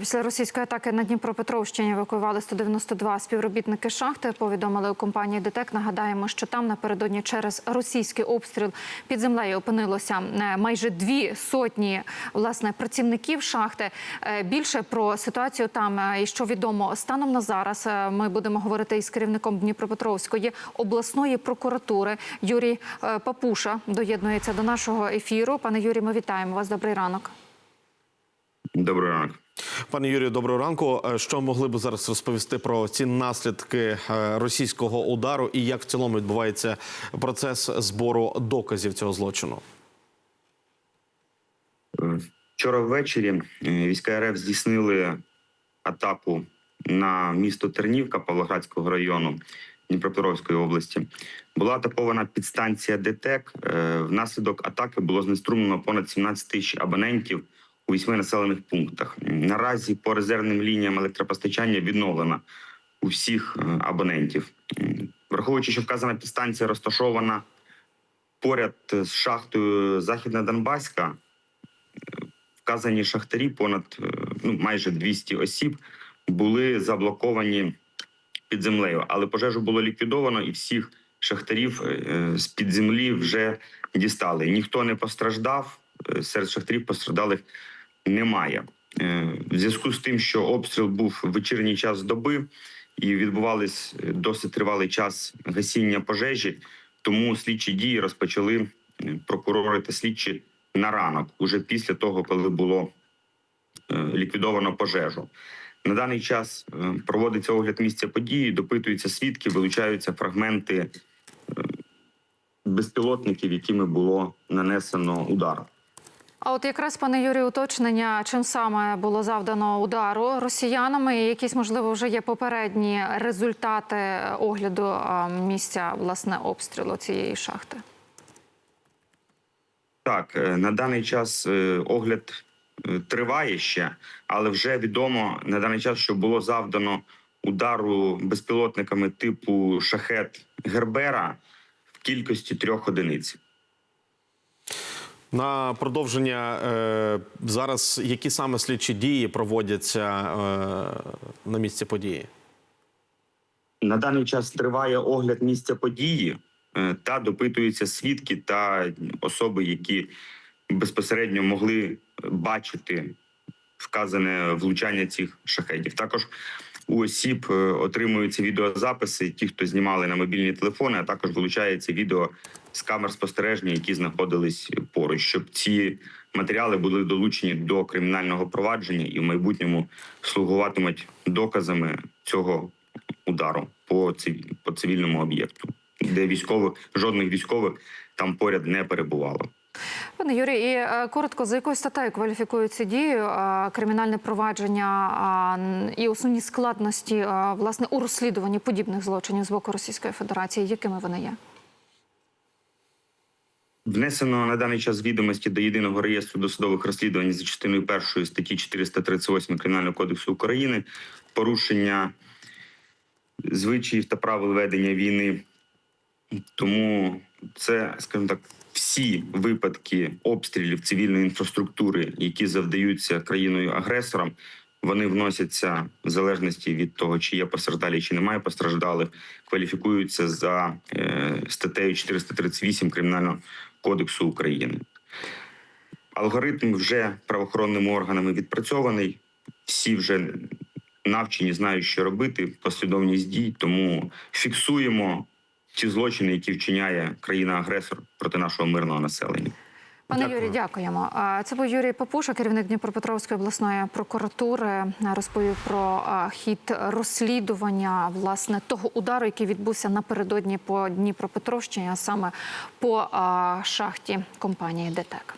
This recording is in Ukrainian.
Після російської атаки на Дніпропетровщині евакуювали 192 співробітники шахти. Повідомили у компанії ДТЕК. Нагадаємо, що там напередодні через російський обстріл під землею опинилося е, майже дві сотні власне працівників шахти. Е, Більше про ситуацію там е, і що відомо станом на зараз. Ми будемо говорити із керівником Дніпропетровської обласної прокуратури Юрій Папуша. Доєднується до нашого ефіру. Пане Юрій, ми вітаємо вас. Добрий ранок. Добрий ранок. Пане Юрію, доброго ранку. Е, Що могли б зараз розповісти про ці наслідки е, російського удару і як в цілому відбувається процес збору доказів цього злочину? Е, Вчора ввечері війська РФ здійснили атаку на місто Тернівка Павлоградського району Дніпропетровської області. Була атакована підстанція ДТЕК. Внаслідок атаки було знеструмлено понад 17 тисяч абонентів у вісьми населених пунктах. Наразі по резервним лініям електропостачання відновлено у всіх е, абонентів. Враховуючи, що вказана підстанція розташована поряд з шахтою Західна Донбаська, вказані шахтарі, понад е, ну, майже 200 осіб, були заблоковані під землею. Але пожежу було ліквідовано, і всіх шахтарів е, з під землі вже дістали. Ніхто не постраждав. е, Серед шахтарів постраждалих немає. Е, В зв'язку з тим, що обстріл був в вечірній час доби і відбувались е, досить тривалий час гасіння пожежі, тому слідчі дії розпочали е, прокурори та слідчі на ранок, уже після того, коли було ліквідовано пожежу. На даний час проводиться огляд місця події, допитуються свідки, вилучаються фрагменти безпілотників, якими було нанесено удар. А от якраз пане Юрію, уточнення, чим саме було завдано удару росіянами, і якісь можливо вже є попередні результати огляду місця власне обстрілу цієї шахти. Так, е, на даний час е, огляд е, триває ще, але вже відомо на даний час, що було завдано удару безпілотниками типу шахет Гербера в кількості трьох одиниць. На продовження е, зараз які саме слідчі дії проводяться е, на місці події? На даний час триває огляд місця події е, та допитуються свідки та особи, які безпосередньо могли бачити вказане влучання цих шахетів. Також у осіб отримуються відеозаписи, ті, хто знімали на мобільні телефони, а також вилучається відео з камер спостереження, які знаходились поруч, щоб ці матеріали були долучені до кримінального провадження і в майбутньому слугуватимуть доказами цього удару по по цивільному об'єкту, де військових жодних військових там поряд не перебувало. Пане Юрій, і е, коротко за якою статтею кваліфікують цю дію е, кримінальне провадження і основні складності е, власне у розслідуванні подібних злочинів з боку Російської Федерації, якими вони є? Внесено на даний час відомості до єдиного реєстру досудових розслідувань за частиною першої статті 438 Кримінального кодексу України порушення звичаїв та правил ведення війни. Тому це, скажімо так, всі випадки обстрілів цивільної інфраструктури, які завдаються країною агресором, вони вносяться в залежності від того, чи є постраждалі, чи немає постраждалих, кваліфікуються за е, статтею 438 Кримінального кодексу України. Алгоритм вже правоохоронними органами відпрацьований. Всі вже навчені, знають, що робити, послідовність дій. Тому фіксуємо ті злочини, які вчиняє країна-агресор проти нашого мирного населення. Пане Дякую. Юрі, дякуємо. Це був Юрій Папуша, керівник Дніпропетровської обласної прокуратури. Розповів про хід розслідування власне того удару, який відбувся напередодні по Дніпропетровщині, а саме по шахті компанії ДТЕК.